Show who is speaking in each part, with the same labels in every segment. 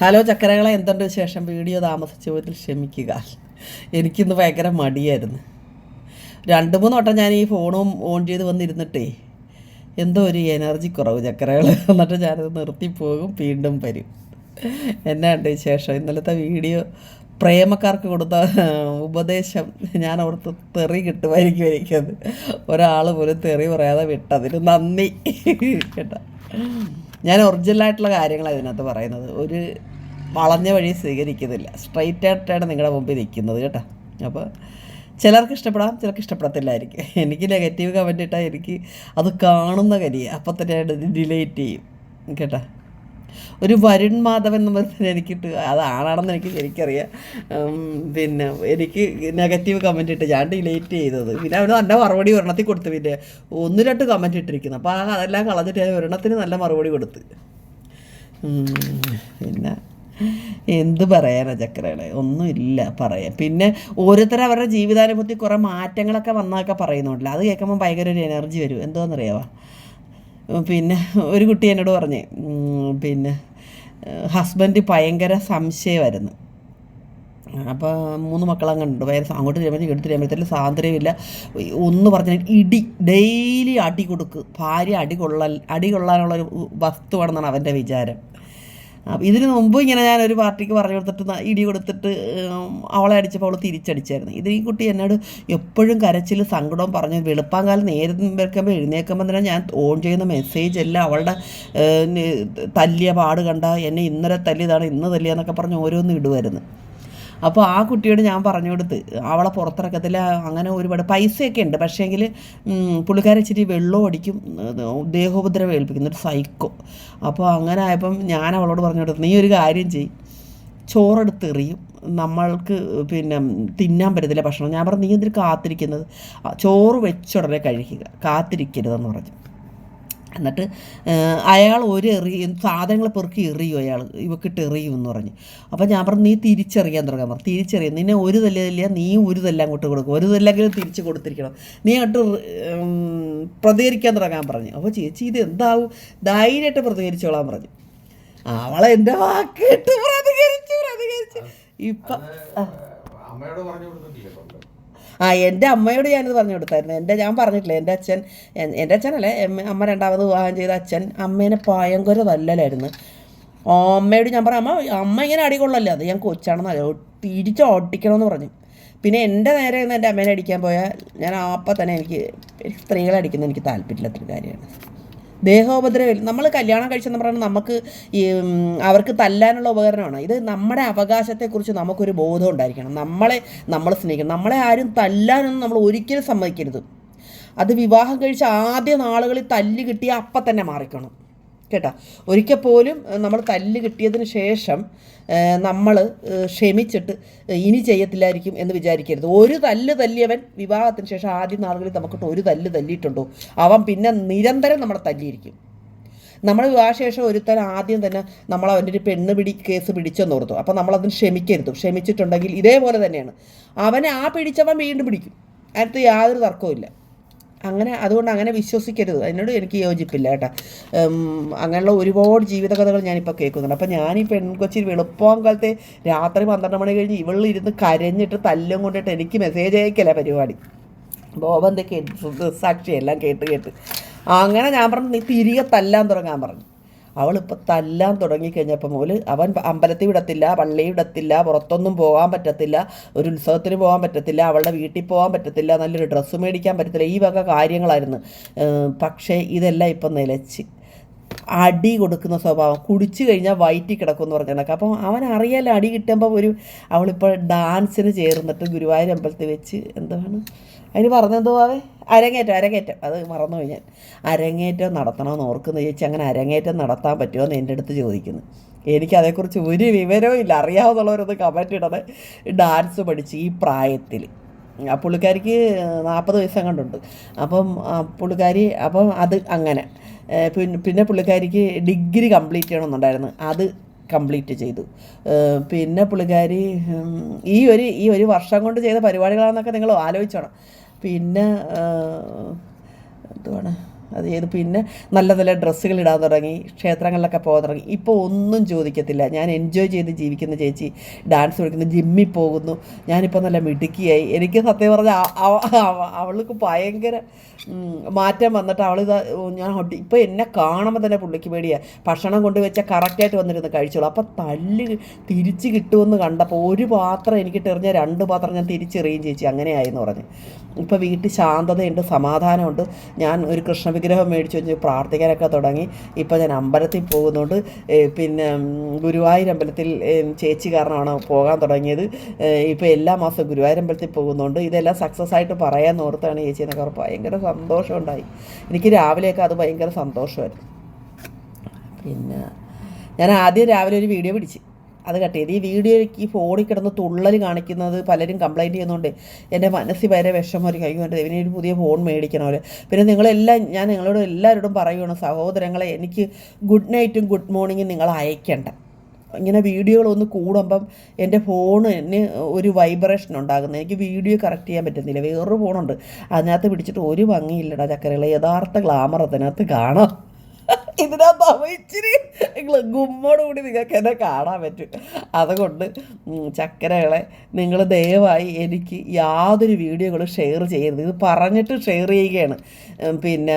Speaker 1: Hello ചക്കരകളെ എന്തുണ്ട് ശേഷം video താമസിച്ചു പോയതിൽ ക്ഷമിക്കുക. എനിക്കിന്ന് ഭയങ്കര മടിയായിരുന്നു. രണ്ട് മൂന്ന് വട്ടം ഞാൻ ഈ ഫോണും ഓൺ ചെയ്ത് വന്നിരുന്നിട്ടേ എന്തോ ഒരു എനർജി കുറവ് ചക്കരകൾ എന്നിട്ട് ഞാനത് നിർത്തിപ്പോകും വീണ്ടും വരും. എന്നാണ്ട് ശേഷം ഇന്നലത്തെ വീഡിയോ പ്രേമക്കാർക്ക് കൊടുത്ത ഉപദേശം ഞാൻ അവിടുത്തെ തെറി കിട്ടുമായിരിക്കും എനിക്കത്. ഒരാൾ പോലും തെറി പറയാതെ വിട്ടതിന് നന്ദി. കേട്ടോ. ഞാൻ ഒറിജിനലായിട്ടുള്ള കാര്യങ്ങളാണ് ഇതിനകത്ത് പറയുന്നത്. ഒരു വളഞ്ഞ വഴി സ്വീകരിക്കുന്നില്ല. സ്ട്രൈറ്റ് ആയിട്ടാണ് നിങ്ങളുടെ മുമ്പിൽ നിൽക്കുന്നത് കേട്ടോ. അപ്പോൾ ചിലർക്ക് ഇഷ്ടപ്പെടാം ചിലർക്ക് ഇഷ്ടപ്പെടത്തില്ലായിരിക്കും. എനിക്ക് നെഗറ്റീവ് കമന്റ് ഇട്ടാൽ എനിക്ക് അത് കാണുന്ന കരിയ അപ്പം തന്നെ ഡിലേറ്റ് ചെയ്യും. കേട്ടോ. ഒരു വരുൺ മാധവൻ എന്ന് പറഞ്ഞാൽ എനിക്കിട്ട് അത് ആണാണെന്ന് എനിക്ക് ശരിക്കറിയാം ഉം, പിന്നെ എനിക്ക് നെഗറ്റീവ് കമന്റ് ഇട്ട് ഞാൻ ഡിലേറ്റ് ചെയ്തത്. പിന്നെ അവന് നല്ല മറുപടി ഒരെണ്ണത്തിൽ കൊടുത്തു. പിന്നെ ഒന്ന് രണ്ട് കമന്റ് ഇട്ടിരിക്കുന്നു. അപ്പോൾ ആ അതെല്ലാം കളഞ്ഞിട്ട് ഞാൻ ഒരെണ്ണത്തിന് നല്ല മറുപടി കൊടുത്ത്. പിന്നെ എന്ത് പറയാനാ ചക്രകളെ ഒന്നുമില്ല പറയാൻ. പിന്നെ ഓരോരുത്തർ അവരുടെ ജീവിതാനുഭവത്തിൽ കുറേ മാറ്റങ്ങളൊക്കെ വന്നതൊക്കെ പറയുന്നുണ്ടല്ലോ. അത് കേൾക്കുമ്പോൾ ഭയങ്കര ഒരു എനർജി വരും. എന്തോന്നറിയാവോ? പിന്നെ ഒരു കുട്ടി എന്നോട് പറഞ്ഞേ പിന്നെ ഹസ്ബൻഡ് ഭയങ്കര സംശയമായിരുന്നു. അപ്പോൾ മൂന്ന് മക്കളങ്ങുണ്ട് വയസ്സ് അങ്ങോട്ട് ചെയ്യുമ്പോൾ എടുത്ത് ചെയ്യുമ്പോഴത്തേക്കും സ്വാതന്ത്ര്യമില്ല ഒന്ന് പറഞ്ഞാൽ ഇടി ഡെയിലി അടി കൊടുക്ക്. ഭാര്യ അടി കൊള്ളൽ അടി കൊള്ളാനുള്ളൊരു വസ്തുവാണെന്നാണ് അവന്റെ വിചാരം. ഇതിന് മുമ്പ് ഇങ്ങനെ ഞാൻ ഒരു പാർട്ടിക്ക് പറഞ്ഞു കൊടുത്തിട്ട് ഇടി കൊടുത്തിട്ട് അവളെ അടിച്ചപ്പോൾ അവൾ തിരിച്ചടിച്ചായിരുന്നു. ഇത് ഈ കുട്ടി എന്നോട് എപ്പോഴും കരച്ചിൽ സങ്കടവും പറഞ്ഞു വെളുപ്പാങ്കാലം നേരം വെക്കുമ്പോൾ എഴുന്നേൽക്കുമ്പോൾ തന്നെ ഞാൻ ഓൺ ചെയ്യുന്ന മെസ്സേജ് എല്ലാം അവളുടെ തല്ലിയ പാട് കണ്ട എന്നെ ഇന്നലെ തല്ലിയതാണ് ഇന്ന് തല്ലിയെന്നൊക്കെ പറഞ്ഞ് ഓരോന്നും ഇടുമായിരുന്നു അപ്പോൾ ആ കുട്ടിയോട് ഞാൻ പറഞ്ഞു കൊടുത്ത് അവളെ പുറത്തിറക്കത്തില്ല അങ്ങനെ ഒരുപാട് പൈസയൊക്കെ ഉണ്ട് പക്ഷേങ്കിൽ പുള്ളിക്കാരെ ഇച്ചിരി വെള്ളം അടിക്കും ദേഹോപദ്രവം ഏൽപ്പിക്കുന്ന ഒരു സൈക്കോ അപ്പോൾ അങ്ങനെ ആയപ്പം ഞാൻ അവളോട് പറഞ്ഞു കൊടുത്തു നീ ഒരു കാര്യം ചെയ് ചോറെടുത്ത് എറിയും നമ്മൾക്ക് പിന്നെ തിന്നാൻ പറ്റത്തില്ല ഭക്ഷണം. ഞാൻ പറഞ്ഞു നീ എന്തിന് കാത്തിരിക്കുന്നത്? ചോറ് വെച്ചുടനെ കഴിക്കുക കാത്തിരിക്കരുതെന്ന് പറഞ്ഞു. എന്നിട്ട് അയാൾ ഒരു എറി സാധനങ്ങൾ പെറുക്കി എറിയും അയാൾ ഇവക്കിട്ട് എറിയും എന്ന് പറഞ്ഞു. അപ്പോൾ ഞാൻ പറഞ്ഞു നീ തിരിച്ചറിയാൻ തുടങ്ങാൻ പറഞ്ഞു തിരിച്ചറിയാം. നിന്നെ ഒരു തല്ലിയതല്ല നീ ഒരു തല്ല അങ്ങോട്ട് കൊടുക്കും. ഒരു തല്ലെങ്കിലും തിരിച്ച് കൊടുത്തിരിക്കണം. നീ അങ്ങോട്ട് പ്രതികരിക്കാൻ തുടങ്ങാൻ പറഞ്ഞു. അപ്പോൾ ചേച്ചി ഇത് എന്താവും? ധൈര്യമായിട്ട് പ്രതികരിച്ചോളാൻ പറഞ്ഞു. അവളെ എന്റെ വാക്കിട്ട് പ്രതികരിച്ചു പ്രതികരിച്ചു. ഇപ്പം
Speaker 2: അമ്മയോട് പറഞ്ഞു കൊടുത്തിട്ടില്ലേ.
Speaker 1: ആ എന്റെ അമ്മയോട് ഞാനിത് പറഞ്ഞു കൊടുത്തായിരുന്നു. എന്റെ ഞാൻ പറഞ്ഞിട്ടില്ല എന്റെ അച്ഛൻ എന്റെ അച്ഛനല്ലേ അമ്മ രണ്ടാമത് വിവാഹം ചെയ്ത അച്ഛൻ അമ്മേനെ ഭയങ്കര തല്ലലായിരുന്നു. അമ്മയോട് ഞാൻ പറഞ്ഞു അമ്മ അമ്മ ഇങ്ങനെ അടികൊള്ളല്ലേ അത് ഞാൻ കൊച്ചാണെന്ന് തിരിച്ച് ഓട്ടിക്കണമെന്ന് പറഞ്ഞു. പിന്നെ എന്റെ നേരെ നിന്ന് എന്റെ അമ്മേനെ അടിക്കാൻ പോയാൽ ഞാൻ അപ്പം തന്നെ എനിക്ക് സ്ത്രീകളെ അടിക്കുന്നത് എനിക്ക് താല്പര്യമില്ലാത്തൊരു കാര്യമാണ്. ദേഹോപദ്രവം നമ്മൾ കല്യാണം കഴിച്ചെന്ന് പറഞ്ഞാൽ നമുക്ക് ഈ അവർക്ക് തല്ലാനുള്ള ഉപകരണമാണ്. ഇത് നമ്മുടെ അവകാശത്തെക്കുറിച്ച് നമുക്കൊരു ബോധം ഉണ്ടായിരിക്കണം. നമ്മളെ നമ്മൾ സ്നേഹിക്കണം. നമ്മളെ ആരും തല്ലാനൊന്നും നമ്മൾ ഒരിക്കലും സമ്മതിക്കരുത്. അത് വിവാഹം കഴിച്ച ആദ്യ നാളുകളിൽ തല്ല് കിട്ടിയ അപ്പം തന്നെ മാറിക്കണം. കേട്ടോ. ഒരിക്കൽ പോലും നമ്മൾ തല്ല് കിട്ടിയതിന് ശേഷം നമ്മൾ ക്ഷമിച്ചിട്ട് ഇനി ചെയ്യത്തില്ലായിരിക്കും എന്ന് വിചാരിക്കരുത്. ഒരു തല്ല് തല്ലിയവൻ വിവാഹത്തിന് ശേഷം ആദ്യ നാളുകളിൽ നമുക്കിട്ട് ഒരു തല്ല് തല്ലിയിട്ടുണ്ടോ? അവൻ പിന്നെ നിരന്തരം നമ്മളെ തല്ലിയിരിക്കും. നമ്മൾ വിവാഹശേഷം ഒരുത്തൻ ആദ്യം തന്നെ നമ്മൾ അവന്റെ ഒരു പെണ്ണ് പിടി കേസ് പിടിച്ചെന്ന് ഓർത്തു. അപ്പോൾ നമ്മളതിന് ക്ഷമിക്കരുത്. ക്ഷമിച്ചിട്ടുണ്ടെങ്കിൽ ഇതേപോലെ തന്നെയാണ്. അവനെ ആ പിടിച്ചവൻ വീണ്ടും പിടിക്കും. അതിനകത്ത് യാതൊരു തർക്കവും അങ്ങനെ അതുകൊണ്ട് അങ്ങനെ വിശ്വസിക്കരുത്. അതിനോട് എനിക്ക് യോജിപ്പില്ല കേട്ടോ. അങ്ങനെയുള്ള ഒരുപാട് ജീവിതകഥകൾ ഞാനിപ്പോൾ കേൾക്കുന്നുണ്ട്. അപ്പോൾ ഞാൻ ഈ പെൺകൊച്ചി വെളുപ്പം കാലത്തെ രാത്രി പന്ത്രണ്ട് മണി കഴിഞ്ഞ് ഇവളിൽ ഇരുന്ന് കരഞ്ഞിട്ട് തല്ലും കൊണ്ടിട്ട് എനിക്ക് മെസ്സേജ് അയക്കല്ല പരിപാടി. ബോബന്തൊക്കെ സാക്ഷി എല്ലാം കേട്ട് കേട്ട്. അങ്ങനെ ഞാൻ പറഞ്ഞു നീ തിരികെ തല്ലാൻ തുടങ്ങാൻ പറഞ്ഞു. അവളിപ്പോൾ തല്ലാൻ തുടങ്ങിക്കഴിഞ്ഞപ്പോൾ മുതൽ അവൻ അമ്പലത്തിൽ വിടത്തില്ല പള്ളിയിൽ വിടത്തില്ല പുറത്തൊന്നും പോകാൻ പറ്റത്തില്ല ഒരു ഉത്സവത്തിന് പോകാൻ പറ്റത്തില്ല അവളുടെ വീട്ടിൽ പോകാൻ പറ്റത്തില്ല നല്ലൊരു ഡ്രസ്സ് മേടിക്കാൻ പറ്റത്തില്ല ഈ വക കാര്യങ്ങളായിരുന്നു. പക്ഷേ ഇതെല്ലാം ഇപ്പം നിലച്ച് അടി കൊടുക്കുന്ന സ്വഭാവം. കുടിച്ചു കഴിഞ്ഞാൽ വയറ്റി കിടക്കുമെന്ന് പറഞ്ഞ കണക്ക്. അപ്പം അവൻ അറിയാലോ അടി കിട്ടുമ്പോൾ ഒരു അവളിപ്പോൾ ഡാൻസിന് ചേർന്നിട്ട് ഗുരുവായൂർ അമ്പലത്തിൽ വെച്ച് എന്താണ്? അതിന് പറഞ്ഞെന്തോ ആവേ അരങ്ങേറ്റം അരങ്ങേറ്റം. അത് മറന്നുപോയി ഞാൻ. അരങ്ങേറ്റം നടത്തണമെന്ന് ഓർക്കുന്നു ചേച്ചി. അങ്ങനെ അരങ്ങേറ്റം നടത്താൻ പറ്റുമോ എന്ന് എന്റെ അടുത്ത് ചോദിക്കുന്നു. എനിക്കതേക്കുറിച്ച് ഒരു വിവരവും ഇല്ല. അറിയാവുന്നുള്ളവരൊന്ന് കമന്റ് ഇടണേ. ഡാൻസ് പഠിച്ച് ഈ പ്രായത്തിൽ. പുള്ളിക്കാരിക്ക് നാൽപ്പത് വയസ്സം കണ്ടുണ്ട് അപ്പം പുള്ളിക്കാരി അപ്പം അത് അങ്ങനെ. പിന്നെ പിന്നെ പുള്ളിക്കാരിക്ക് ഡിഗ്രി കംപ്ലീറ്റ് ചെയ്യണമെന്നുണ്ടായിരുന്നു. അത് കംപ്ലീറ്റ് ചെയ്തു. പിന്നെ പുള്ളിക്കാരി ഈ ഒരു ഈ ഒരു വർഷം കൊണ്ട് ചെയ്ത പരിപാടികളാണെന്നൊക്കെ നിങ്ങൾ ആലോചിച്ചോണം. പിന്നെ എന്തുവാണ്? അത് ചെയ്ത് പിന്നെ നല്ല നല്ല ഡ്രസ്സുകൾ ഇടാൻ തുടങ്ങി ക്ഷേത്രങ്ങളിലൊക്കെ പോകാൻ തുടങ്ങി. ഇപ്പോൾ ഒന്നും ചോദിക്കത്തില്ല. ഞാൻ എൻജോയ് ചെയ്ത് ജീവിക്കുന്ന ചേച്ചി ഡാൻസ് കളിക്കുന്നു ജിമ്മിൽ പോകുന്നു. ഞാനിപ്പോൾ നല്ല മിടുക്കിയായി. എനിക്ക് സത്യം പറഞ്ഞാൽ അവൾക്ക് ഭയങ്കര മാറ്റം വന്നിട്ട് അവളിത് ഞാൻ ഒട്ടി- ഇപ്പോൾ എന്നെ കാണുമ്പോൾ തന്നെ പുള്ളിക്ക് പേടിയാണ് ഭക്ഷണം കൊണ്ട് വെച്ചാൽ കറക്റ്റായിട്ട് വന്നിരുന്ന് കഴിച്ചോളൂ. അപ്പോൾ തല്ല് തിരിച്ച് കിട്ടുമെന്ന് കണ്ടപ്പോൾ ഒരു പാത്രം എനിക്ക് എറിഞ്ഞ രണ്ട് പാത്രം ഞാൻ തിരിച്ചെറിയും ചേച്ചി. അങ്ങനെയായെന്ന് പറഞ്ഞു. ഇപ്പോൾ വീട്ടിൽ ശാന്തതയുണ്ട് സമാധാനമുണ്ട്. ഞാൻ ഒരു കൃഷ്ണ വിഗ്രഹം മേടിച്ച് വെച്ച് പ്രാർത്ഥിക്കാനൊക്കെ തുടങ്ങി. ഇപ്പോൾ ഞാൻ അമ്പലത്തിൽ പോകുന്നുണ്ട് പിന്നെ ഗുരുവായൂർ അമ്പലത്തിൽ ചേച്ചി കാരണമാണ് പോകാൻ തുടങ്ങിയത്. ഇപ്പോൾ എല്ലാ മാസവും ഗുരുവായൂർ അമ്പലത്തിൽ പോകുന്നുണ്ട് ഇതെല്ലാം സക്സസ് ആയിട്ട് പറയാൻ ഓർത്താണ് ചേച്ചി എന്നൊക്കെ പറഞ്ഞപ്പോൾ ഭയങ്കര സന്തോഷമുണ്ടായി. എനിക്ക് രാവിലെയൊക്കെ അത് ഭയങ്കര സന്തോഷമായിരുന്നു. പിന്നെ ഞാൻ ആദ്യം രാവിലെ ഒരു വീഡിയോ പിടിച്ച്. അത് കട്ട് ചെയ്ത്. ഈ വീഡിയോയ്ക്ക് ഈ ഫോണിൽ കിടന്ന് തുള്ളൽ കാണിക്കുന്നത് പലരും കംപ്ലൈന്റ് ചെയ്യുന്നുണ്ട്. എന്റെ മനസ്സിൽ വരെ വിഷമം ഒരു കഴിയുന്നുണ്ട് ഇവന് ഒരു പുതിയ ഫോൺ മേടിക്കണമല്ലോ പിന്നെ നിങ്ങളെല്ലാം ഞാൻ നിങ്ങളോട് എല്ലാവരോടും പറയുകയാണ് സഹോദരങ്ങളെ എനിക്ക് ഗുഡ് നൈറ്റും ഗുഡ് മോർണിംഗും നിങ്ങൾ അയക്കേണ്ട. ഇങ്ങനെ വീഡിയോകളൊന്ന് കൂടുമ്പം എന്റെ ഫോണിന് ഒരു വൈബ്രേഷൻ ഉണ്ടാകുന്നത് എനിക്ക് വീഡിയോ കറക്റ്റ് ചെയ്യാൻ പറ്റുന്നില്ല. വേറൊരു ഫോണുണ്ട് അതിനകത്ത് പിടിച്ചിട്ട് ഒരു ഭംഗിയില്ലടാ ചക്കരകളെ. യഥാർത്ഥ ഗ്ലാമർ അതിനകത്ത് കാണാം. ഇതിനകത്ത് ഇച്ചിരി ഗുമ്മോടുകൂടി നിങ്ങൾക്ക് എന്നെ കാണാൻ പറ്റും. അതുകൊണ്ട് ചക്കരകളെ നിങ്ങൾ ദയവായി എനിക്ക് യാതൊരു വീഡിയോകളും ഷെയർ ചെയ്യരുത്. ഇത് പറഞ്ഞിട്ട് ഷെയർ ചെയ്യുകയാണ്. പിന്നെ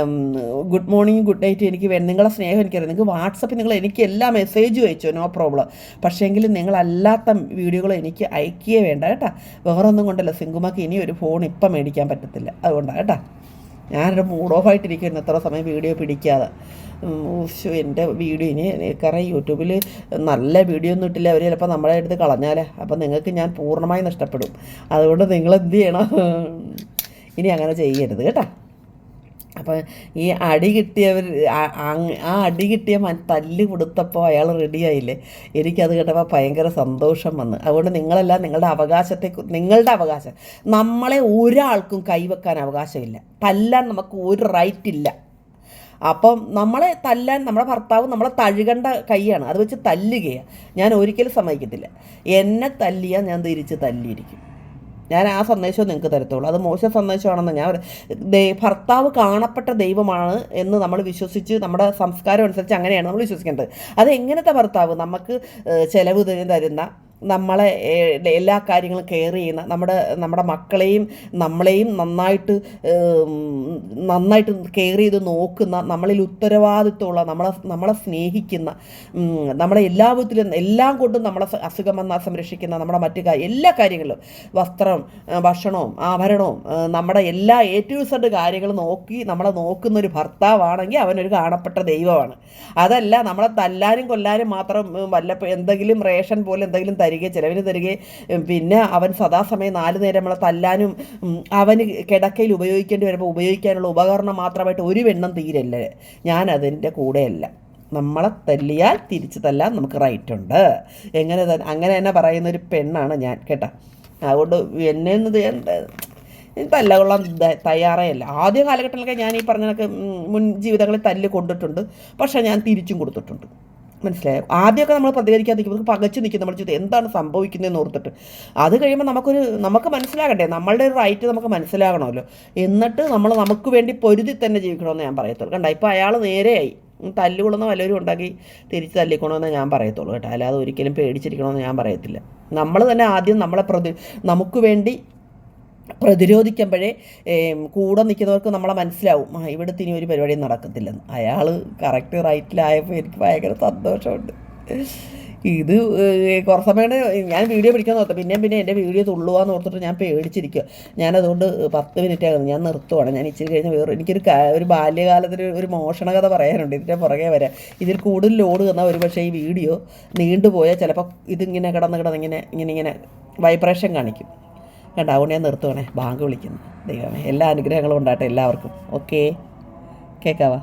Speaker 1: ഗുഡ് മോർണിംഗ് ഗുഡ് നൈറ്റ് എനിക്ക് വേണം നിങ്ങളെ സ്നേഹം എനിക്കറിയാം. നിങ്ങൾക്ക് വാട്സപ്പിൽ നിങ്ങൾ എനിക്ക് എല്ലാ മെസ്സേജും അയച്ചോ? No problem. പക്ഷേങ്കിൽ നിങ്ങളല്ലാത്ത വീഡിയോകൾ എനിക്ക് അയക്കുകയേ വേണ്ട കേട്ടോ. വേറെ ഒന്നും കൊണ്ടല്ല. സിങ്കുമാക്ക് ഇനി ഒരു ഫോൺ ഇപ്പം മേടിക്കാൻ പറ്റത്തില്ല. അതുകൊണ്ടാണ് കേട്ടോ. ഞാനൊരു മൂഡ് ഓഫ് ആയിട്ടിരിക്കുന്നു. എത്ര സമയം വീഡിയോ പിടിക്കാതെ. എന്റെ വീഡിയോ ഇനി കാരണം യൂട്യൂബിൽ നല്ല വീഡിയോ ഒന്നും ഇട്ടില്ല. അവർ ചിലപ്പോൾ നമ്മളെ എടുത്ത് കളഞ്ഞാലേ. അപ്പം നിങ്ങൾക്ക് ഞാൻ പൂർണമായി നഷ്ടപ്പെടും. അതുകൊണ്ട് നിങ്ങൾ എന്ത് ചെയ്യണം? ഇനി അങ്ങനെ ചെയ്യരുത് കേട്ടോ. അപ്പം ഈ അടി കിട്ടിയവർ ആ- അടി കിട്ടിയ തല്ല് കൊടുത്തപ്പോൾ അയാൾ റെഡിയായില്ലേ എനിക്കത് കേട്ടപ്പോൾ ഭയങ്കര സന്തോഷം വന്ന്. അതുകൊണ്ട് നിങ്ങളെല്ലാം നിങ്ങളുടെ അവകാശത്തെ നിങ്ങളുടെ അവകാശം. നമ്മളെ ഒരാൾക്കും കൈവെക്കാൻ അവകാശമില്ല. തല്ലാൻ നമുക്ക് ഒരു റൈറ്റ് ഇല്ല. അപ്പം നമ്മളെ തല്ലാൻ നമ്മുടെ ഭർത്താവ് നമ്മളെ തഴുകേണ്ട കൈയാണ്. അത് വെച്ച് തല്ലുകയാണ് ഞാൻ ഒരിക്കലും സമ്മതിക്കത്തില്ല. എന്നെ തല്ലിയാൽ ഞാൻ തിരിച്ച് തല്ലിയിരിക്കും. ഞാൻ ആ സന്ദേശം നിങ്ങൾക്ക് തരത്തുള്ളൂ. അത് മോശം സന്ദേശമാണെന്ന് ഞാൻ ഭർത്താവ് കാണപ്പെട്ട ദൈവമാണ് എന്ന് നമ്മൾ വിശ്വസിച്ച് നമ്മുടെ സംസ്കാരം അനുസരിച്ച് അങ്ങനെയാണ് നമ്മൾ വിശ്വസിക്കേണ്ടത്. അത് എങ്ങനത്തെ ഭർത്താവ്? നമുക്ക് ചെലവ് തരുന്ന നമ്മളെ എല്ലാ കാര്യങ്ങളും കെയർ ചെയ്യുന്ന നമ്മുടെ നമ്മുടെ മക്കളെയും നമ്മളെയും നന്നായിട്ട് നന്നായിട്ട് കെയർ ചെയ്ത് നോക്കുന്ന നമ്മളിൽ ഉത്തരവാദിത്വമുള്ള നമ്മളെ നമ്മളെ സ്നേഹിക്കുന്ന നമ്മളെ എല്ലാ വിധത്തിലും എല്ലാം കൊണ്ടും നമ്മളെ അസുഖം വന്നാൽ സംരക്ഷിക്കുന്ന നമ്മുടെ മറ്റു കാര്യം എല്ലാ കാര്യങ്ങളും വസ്ത്രം ഭക്ഷണവും ആഭരണവും നമ്മുടെ എല്ലാ എ ടു സെഡ് കാര്യങ്ങൾ നോക്കി നമ്മളെ നോക്കുന്ന ഒരു ഭർത്താവാണെങ്കിൽ അവനൊരു കാണപ്പെട്ട ദൈവമാണ്. അതല്ല നമ്മളെ തല്ലാനും കൊല്ലാനും മാത്രം വല്ലപ്പോൾ എന്തെങ്കിലും റേഷൻ പോലെ എന്തെങ്കിലും തരികയും ചിലവിന് തരികയും പിന്നെ അവൻ സദാസമയം നാല് നേരം നമ്മളെ തല്ലാനും അവന് കിടക്കയിൽ ഉപയോഗിക്കേണ്ടി വരുമ്പോൾ ഉപയോഗിക്കാനുള്ള ഉപകരണം മാത്രമായിട്ട് ഒരു വെണ്ണം തീരല്ല. ഞാൻ അതിന്റെ കൂടെയല്ല. നമ്മളെ തല്ലിയാൽ തിരിച്ചു തല്ലാൻ നമുക്ക് റൈറ്റ് ഉണ്ട്. എങ്ങനെ തന്നെ അങ്ങനെ തന്നെ പറയുന്ന ഒരു പെണ്ണാണ് ഞാൻ കേട്ടോ. അതുകൊണ്ട് എന്നെ ഒന്ന് തല്ല കൊള്ളാൻ തയ്യാറേ അല്ല ആദ്യ കാലഘട്ടത്തിലൊക്കെ ഞാൻ ഈ പറഞ്ഞ മുൻ ജീവിതങ്ങളിൽ തല്ല് കൊണ്ടിട്ടുണ്ട്. പക്ഷേ ഞാൻ തിരിച്ചും കൊടുത്തിട്ടുണ്ട്. മനസ്സിലായോ? ആദ്യമൊക്കെ നമ്മൾ പ്രതികരിക്കാതിരിക്കും നമുക്ക് പകച്ചു നിൽക്കും. നമ്മൾ ചെയ്ത് എന്താണ് സംഭവിക്കുന്നതെന്ന് ഓർത്തിട്ട്. അത് കഴിയുമ്പോൾ നമുക്കൊരു നമുക്ക് മനസ്സിലാകണ്ടേ? നമ്മളുടെ ഒരു റൈറ്റ് നമുക്ക് മനസ്സിലാകണമല്ലോ. എന്നിട്ട് നമ്മൾ നമുക്ക് വേണ്ടി പൊരുതി തന്നെ ജീവിക്കണമെന്ന് ഞാൻ പറയത്തുള്ളൂ. കണ്ട? ഇപ്പോൾ അയാൾ നേരെയായി. തല്ലുകൊള്ളുന്ന വല്ലവരും ഉണ്ടാക്കി തിരിച്ച് തല്ലിക്കണമെന്ന് ഞാൻ പറയത്തുള്ളൂ കേട്ടോ. അല്ലാതെ ഒരിക്കലും പേടിച്ചിരിക്കണമെന്ന് ഞാൻ പറയത്തില്ല. നമ്മൾ തന്നെ ആദ്യം നമ്മളെ പ്രതി നമുക്ക് വേണ്ടി പ്രതിരോധിക്കുമ്പോഴേ കൂടെ നിൽക്കുന്നവർക്ക് നമ്മളെ മനസ്സിലാവും. ആ ഇവിടുത്തെ ഇനി ഒരു പരിപാടിയും നടക്കത്തില്ലെന്ന്. അയാൾ കറക്റ്റ് റൈറ്റിലായപ്പോൾ എനിക്ക് ഭയങ്കര സന്തോഷമുണ്ട്. ഇത് കുറച്ച് സമയം ഞാൻ വീഡിയോ പിടിക്കാൻ നോക്കാം. പിന്നെയും പിന്നെ എന്റെ വീഡിയോ തുള്ളുവാന്ന് ഓർത്തിട്ട് ഞാൻ പേടിച്ചിരിക്കുക ഞാനതുകൊണ്ട് പത്ത് മിനിറ്റ് ആകുന്നു ഞാൻ നിർത്തുവാണ്. ഞാൻ ഇച്ചിരി കഴിഞ്ഞ് വേറെ എനിക്കൊരു ഒരു ബാല്യകാലത്തിൽ ഒരു മോഷണ കഥ പറയാനുണ്ട്. ഇതിന്റെ പുറകെ വരാം. ഇതിൽ കൂടുതൽ ലോഡ് തന്നാൽ ഒരു പക്ഷേ ഈ വീഡിയോ നീണ്ടുപോയാൽ ചിലപ്പോൾ ഇതിങ്ങനെ കിടന്ന് കിടന്ന് ഇങ്ങനെ ഇങ്ങനെ ഇങ്ങനെ വൈബ്രേഷൻ കാണിക്കും. കണ്ട അവനെ നിർത്തുവാണേ. ബാങ്ക് വിളിക്കുന്നു. ദൈവമേ എല്ലാ അനുഗ്രഹങ്ങളും ഉണ്ടാട്ടെ എല്ലാവർക്കും. ഓക്കേ കേൾക്കാവാ